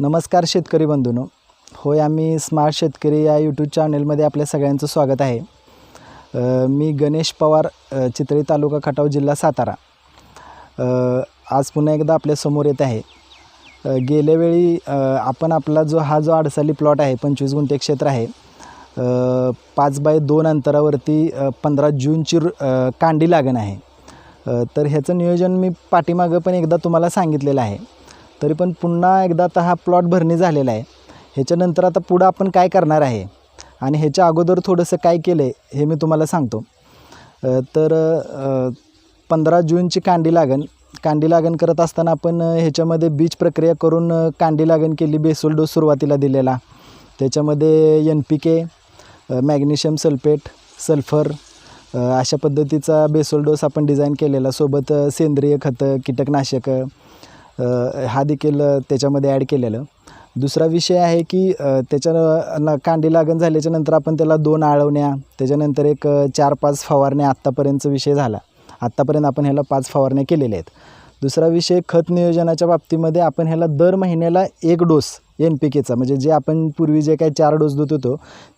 नमस्कार शेतकरी बंधूनो. होय आम्ही स्मार्ट शेतकरी या यूट्यूब चॅनलमध्ये आपल्या सगळ्यांचं स्वागत आहे. मी गणेश पवार चितळी तालुका खटाव जिल्हा सातारा. आज पुन्हा एकदा आपल्यासमोर येत आहे. गेल्यावेळी गेल्या वेळी आपण आपला जो हा जो अडसाली प्लॉट आहे पंचवीस गुंठे क्षेत्र आहे पाच बाय दोन अंतरावरती पंधरा जूनची कांडी लागण आहे. तर ह्याचं नियोजन मी पाठीमागं पण एकदा तुम्हाला सांगितलेलं आहे. तरी पण पुन्हा एकदा आता हा प्लॉट भरणी झालेला आहे. ह्याच्यानंतर आता पुढं आपण काय करणार आहे? आणि ह्याच्या अगोदर थोडंसं काय केलं आहे हे मी तुम्हाला सांगतो. तर पंधरा जूनची कांडी लागण. कांडी लागण करत असताना आपण ह्याच्यामध्ये बीज प्रक्रिया करून कांडी लागण केली बेसोल डोस सुरुवातीला दिलेला. त्याच्यामध्ये N P K magnesium sulphate sulphur अशा पद्धतीचा बेसोल डोस आपण डिझाईन केलेला. सोबत सेंद्रिय खतं कीटकनाशकं हा देखील त्याच्यामध्ये ॲड केलेलं. दुसरा विषय आहे की त्याच्या कांडी लागण झाल्याच्यानंतर आपण त्याला दोन आळवण्या त्याच्यानंतर एक चार पाच फवारण्या आत्तापर्यंतचा विषय झाला. आत्तापर्यंत आपण ह्याला पाच फवारण्या केलेल्या आहेत. दुसरा विषय खत नियोजनाच्या बाबतीमध्ये आपण ह्याला दर महिन्याला एक डोस एन पी केचा म्हणजे जे आपण पूर्वी जे काही चार डोस देत होतो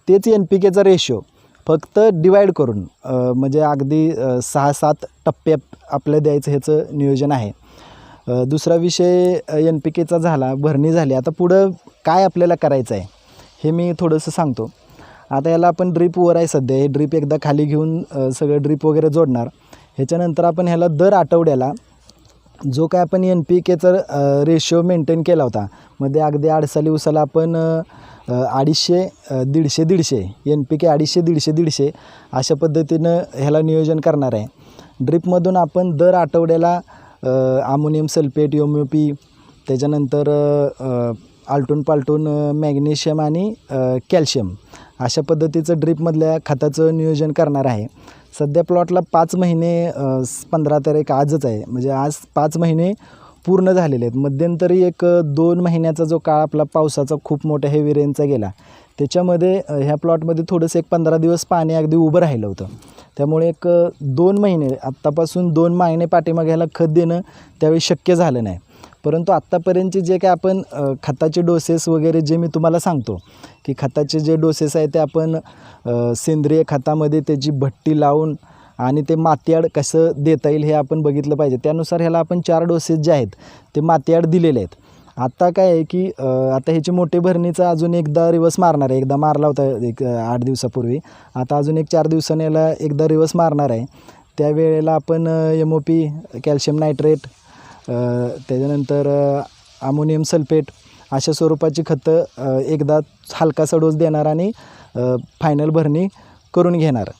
तेच एन पी केचा रेशो फक्त डिवाईड करून म्हणजे अगदी सहा सात टप्पे आपलं द्यायचं ह्याचं नियोजन आहे. दुसरा विषय एन पी केचा झाला भरणी झाली. आता पुढं काय आपल्याला करायचं आहे हे मी थोडंसं सांगतो. आता याला आपण ड्रीपवर आहे सध्या. हे ड्रीप एकदा खाली घेऊन सगळं ड्रीप वगैरे जोडणार. ह्याच्यानंतर आपण ह्याला दर आठवड्याला जो काय आपण एन पी केचा रेशिओ मेंटेन केला होता मध्ये अगदी आडसाली उसाला आपण अडीचशे दीडशे दीडशे एन पी के अडीचशे दीडशे दीडशे अशा पद्धतीनं ह्याला नियोजन करणार आहे. ड्रीपमधून आपण दर आठवड्याला अमोनियम सल्फेट योमिओपी त्याच्यानंतर आलटून पालटून मॅग्नेशियम आणि कॅल्शियम अशा पद्धतीचं ड्रीपमधल्या खताचं नियोजन करणार आहे. सध्या प्लॉटला पाच महिने पंधरा तारीख आजच आहे. म्हणजे आज पाच महिने पूर्ण झालेले आहेत. मध्यंतरी एक दोन महिन्याचा जो काळ आपला पावसाचा खूप मोठ्या हेवी रेनचा गेला. त्याच्यामध्ये ह्या प्लॉटमध्ये थोडंसं एक पंधरा दिवस पाणी अगदी उभं राहिलं होतं. त्यामुळे एक दोन महिने आत्तापासून दोन महिने पाठीमागे ह्याला खत देणं त्यावेळी शक्य झालं नाही. परंतु आत्तापर्यंतचे जे काय आपण खताचे डोसेस वगैरे जे मी तुम्हाला सांगतो की खताचे जे डोसेस आहे ते आपण सेंद्रिय खतामध्ये त्याची भट्टी लावून आणि ते मातीआड कसं देता येईल हे आपण बघितलं पाहिजे. त्यानुसार ह्याला आपण चार डोसेस जे आहेत ते मातीआड दिलेले आहेत. आता काय आहे की आता ह्याची मोठी भरणीचा अजून एकदा रिवर्स मारणार आहे. एकदा मारला होता एक आठ दिवसापूर्वी. आता अजून एक चार दिवसाने याला एकदा रिवर्स मारणार आहे. त्यावेळेला आपण M O P calcium nitrate त्याच्यानंतर अमोनियम सल्फेट अशा स्वरूपाची खतं एकदा हलकासा डोस देणार आणि फायनल भरणी करून घेणार.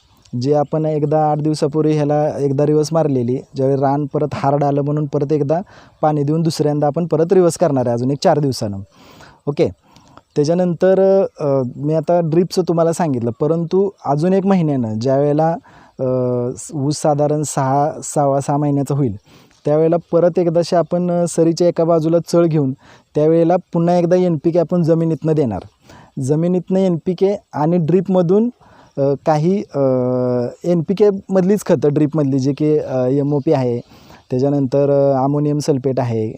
जे आपण एकदा आठ दिवसापूर्वी ह्याला एकदा रिवर्स मारलेली ज्यावेळी रान परत हार्ड आलं म्हणून परत एकदा पाणी देऊन दुसऱ्यांदा आपण परत रिवर्स करणार आहे अजून एक चार दिवसानं. ओके त्याच्यानंतर मी आता ड्रीपचं तुम्हाला सांगितलं परंतु अजून एक महिन्यानं ज्यावेळेला ऊस साधारण सहा सहावा सहा महिन्याचा होईल त्यावेळेला परत एकदाशी आपण सरीच्या एका बाजूला चळ घेऊन त्यावेळेला पुन्हा एकदा एन पी के आपण जमिनीतनं देणार. जमिनीतनं एन पी के आणि ड्रीपमधून काही एन पी केमधलीच खतं ड्रीपमधली जे की एम ओ पी आहे. त्याच्यानंतर अमोनियम सल्फेट आहे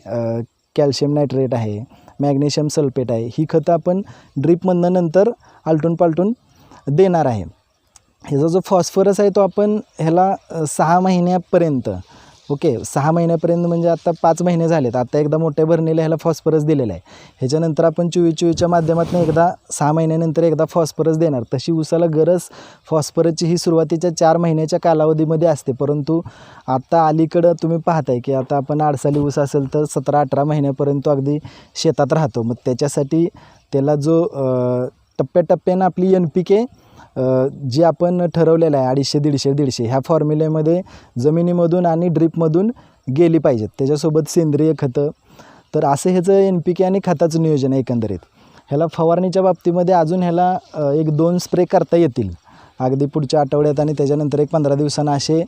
कॅल्शियम नायट्रेट आहे मॅग्नेशियम सल्फेट आहे. ही खतं आपण ड्रीपमधनं नंतर आलटून पालटून देणार आहे. ह्याचा जो फॉस्फरस आहे तो आपण ह्याला सहा महिन्यापर्यंत ओके सहा महिन्यापर्यंत म्हणजे आता पाच महिने झालेत. आता एकदा मोठ्या भरणीला ह्याला फॉस्फरस दिलेला आहे. ह्याच्यानंतर आपण चुवी चुवीच्या माध्यमातून एकदा सहा महिन्यानंतर एकदा फॉस्फरस देणार. तशी उसाला गरज फॉस्फरसची ही सुरुवातीच्या चार महिन्याच्या कालावधीमध्ये असते. परंतु आता अलीकडं तुम्ही पाहताय की आता आपण आडसाली ऊस असेल तर सतरा अठरा महिन्यापर्यंत अगदी शेतात राहतो. मग त्याच्यासाठी त्याला जो टप्प्याटप्प्यानं आपली एन पी के जी जे आपण ठरवलेलं आहे अडीचशे दीडशे दीडशे ह्या फॉर्म्युलेमध्ये जमिनीमधून आणि ड्रीपमधून गेली पाहिजेत. त्याच्यासोबत सेंद्रिय खतं. तर असं ह्याचं एन पी के आणि खताचं नियोजन आहे एकंदरीत. ह्याला फवारणीच्या बाबतीमध्ये अजून ह्याला एक दोन स्प्रे करता येतील. अगदी पुढच्या आठवड्यात आणि त्याच्यानंतर एक पंधरा दिवसांना असे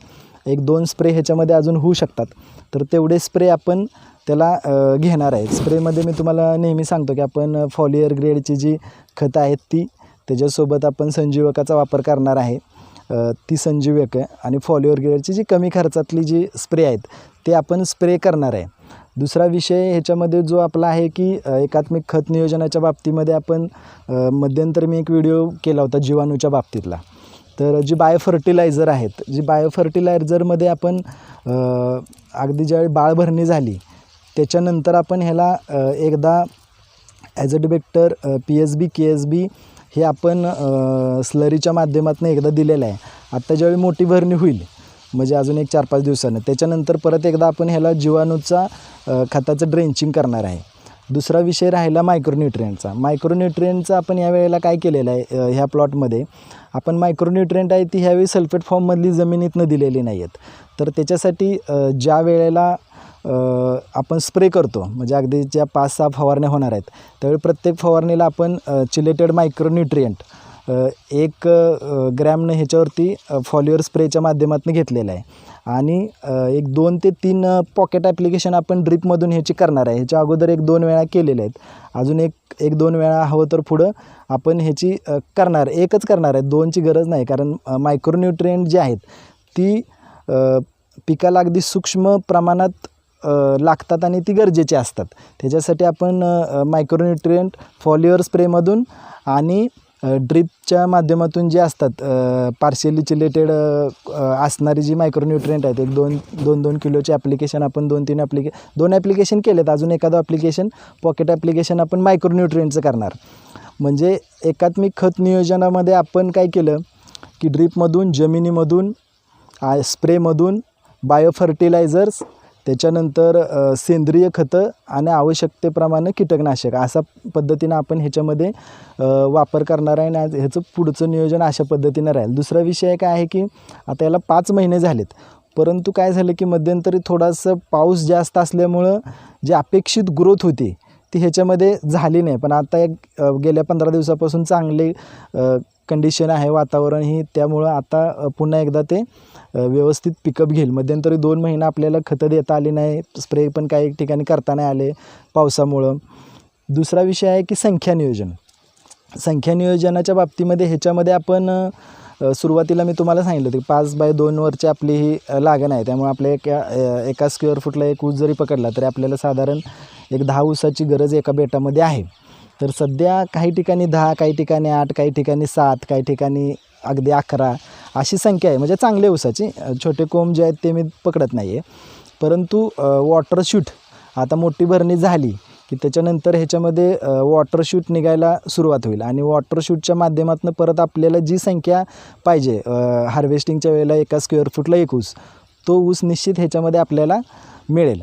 एक दोन स्प्रे ह्याच्यामध्ये अजून होऊ शकतात. तर तेवढे स्प्रे आपण त्याला घेणार आहे स्प्रेमध्ये मी तुम्हाला नेहमी सांगतो की आपण फॉलियर ग्रेडची जी खतं आहेत ती त्याच्यासोबत आपण संजीवकाचा वापर करणार आहे. ती संजीवक आणि फॉलिओर ग्रेडची जी कमी खर्चातली जी स्प्रे आहेत ते आपण स्प्रे करणार आहे. दुसरा विषय ह्याच्यामध्ये जो आपला आहे की एकात्मिक खत नियोजनाच्या बाबतीमध्ये आपण मध्यंतर मी एक व्हिडिओ केला होता जीवाणूच्या बाबतीतला. तर जी बायोफर्टिलायझर आहेत जी बायोफर्टिलायझरमध्ये आपण अगदी ज्यावेळी बाळभरणी झाली त्याच्यानंतर आपण ह्याला एकदा as a, डिबेक्टर P S B K S B हे आपण स्लरीच्या माध्यमातून एकदा दिलेलं आहे. आत्ता ज्यावेळी मोठी भरणी होईल म्हणजे अजून एक चार पाच दिवसानं त्याच्यानंतर परत एकदा आपण ह्याला जीवाणूचा खताचं ड्रेंचिंग करणार आहे. दुसरा विषय राहिला मायक्रोन्युट्रियनचा मायक्रोन्युट्रियनचा आपण या वेळेला काय केलेलं आहे ह्या प्लॉटमध्ये आपण मायक्रोन्युट्रियंट आहे ती ह्यावेळी सल्फेट फॉर्ममधली जमिनीतनं दिलेली नाही आहेत तर त्याच्यासाठी ज्या वेळेला आपण स्प्रे करतो. म्हणजे अगदी ज्या पाच सहा फवारण्या होणार आहेत. त्यावेळी प्रत्येक फवारणीला आपण चिलेटेड मायक्रोन्युट्रियंट एक ग्रॅमनं ह्याच्यावरती फॉलिओर स्प्रेच्या माध्यमातून घेतलेलं आहे. आणि एक दोन ते तीन पॉकेट ॲप्लिकेशन आपण ड्रिपमधून ह्याची करणार आहे. ह्याच्या अगोदर एक दोन वेळा केलेले आहेत. अजून एक एक दोन वेळा हवं तर पुढं आपण ह्याची करणार एकच करणार आहे. दोनची गरज नाही. कारण मायक्रोन्युट्रियंट जे आहेत ती पिकाला अगदी सूक्ष्म प्रमाणात लागतात आणि ती गरजेची असतात. त्याच्यासाठी आपण मायक्रोन्युट्रियंट फॉलिओर स्प्रेमधून आणि ड्रिपच्या माध्यमातून जे असतात पार्शियली चिलेटेड असणारी जी मायक्रोन्युट्रियंट आहेत एक दोन दोन दोन किलोचे ॲप्लिकेशन आपण दोन तीन ॲप्लिके दोन ॲप्लिकेशन केलेत अजून एखादं ॲप्लिकेशन पॉकेट ॲप्लिकेशन आपण मायक्रोन्युट्रियंटचं करणार. म्हणजे एकात्मिक खत नियोजनामध्ये आपण काय केलं की ड्रिपमधून जमिनीमधून स्प्रेमधून बायो फर्टिलायझर्स त्याच्यानंतर सेंद्रिय खतं आणि आवश्यकतेप्रमाणे कीटकनाशक. असा पद्धतीनं आपण ह्याच्यामध्ये वापर करणार आहे आणि आज ह्याचं पुढचं नियोजन अशा पद्धतीनं राहील. दुसरा विषय काय आहे की आता याला पाच महिने झालेत. परंतु काय झालं की मध्यंतरी थोडासा पाऊस जास्त असल्यामुळं जी अपेक्षित ग्रोथ होती ती ह्याच्यामध्ये झाली नाही. पण आता एक गेल्या पंधरा दिवसापासून चांगले कंडिशन आहे वातावरण ही त्यामुळं आता पुन्हा एकदा ते व्यवस्थित पिकअप घेईल. मध्यंतरी दोन महिना आपल्याला खतं देता आली नाही स्प्रे पण काही ठिकाणी करता नाही आले पावसामुळं. दुसरा विषय आहे की संख्या नियोजन. संख्या नियोजनाच्या बाबतीमध्ये ह्याच्यामध्ये आपण सुरुवातीला मी तुम्हाला सांगितलं होतं की पाच बाय दोनवरची आपली ही लागण आहे. त्यामुळे आपल्या एका एका स्क्वेअर फूटला एक ऊस जरी पकडला तरी आपल्याला साधारण एक दहा ऊसाची गरज एका बेटामध्ये आहे. तर सध्या काही ठिकाणी दहा काही ठिकाणी आठ काही ठिकाणी सात काही ठिकाणी अगदी अकरा अशी संख्या आहे. म्हणजे चांगल्या ऊसाची. छोटे कोंब जे आहेत ते मी पकडत नाही आहे परंतु वॉटर शूट आता मोठी भरणी झाली की त्याच्यानंतर ह्याच्यामध्ये वॉटर शूट निघायला सुरुवात होईल. आणि वॉटर शूटच्या माध्यमातून परत आपल्याला जी संख्या पाहिजे हार्वेस्टिंगच्या वेळेला एका स्क्वेअर फूटला एक ऊस तो ऊस निश्चित ह्याच्यामध्ये आपल्याला मिळेल.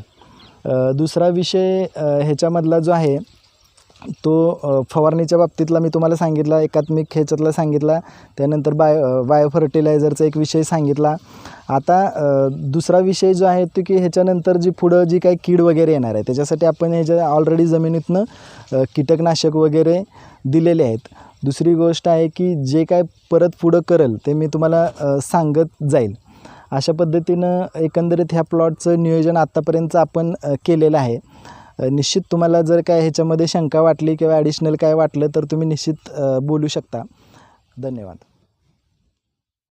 दुसरा विषय ह्याच्यामधला जो आहे तो फवारणीच्या बाबतीतला मी तुम्हाला सांगितला एकात्मिक ह्याच्यातला सांगितला त्यानंतर बायो बायो फर्टिलायझरचा एक विषय सांगितला. आता दुसरा विषय जो आहे तो की ह्याच्यानंतर जी पुढं जी काही कीड वगैरे येणार आहे त्याच्यासाठी आपण ह्याच्या ऑलरेडी जमिनीतनं कीटकनाशक वगैरे दिलेले आहेत. दुसरी गोष्ट आहे की जे काय परत पुढं करेल ते मी तुम्हाला सांगत जाईल. अशा पद्धतीनं एकंदरीत ह्या प्लॉटचं नियोजन आत्तापर्यंत आपण केलेलं आहे. निश्चित तुम्हाला जर काय ह्याच्यामध्ये शंका वाटली किंवा ॲडिशनल काय वाटलं तर तुम्ही निश्चित बोलू शकता. धन्यवाद.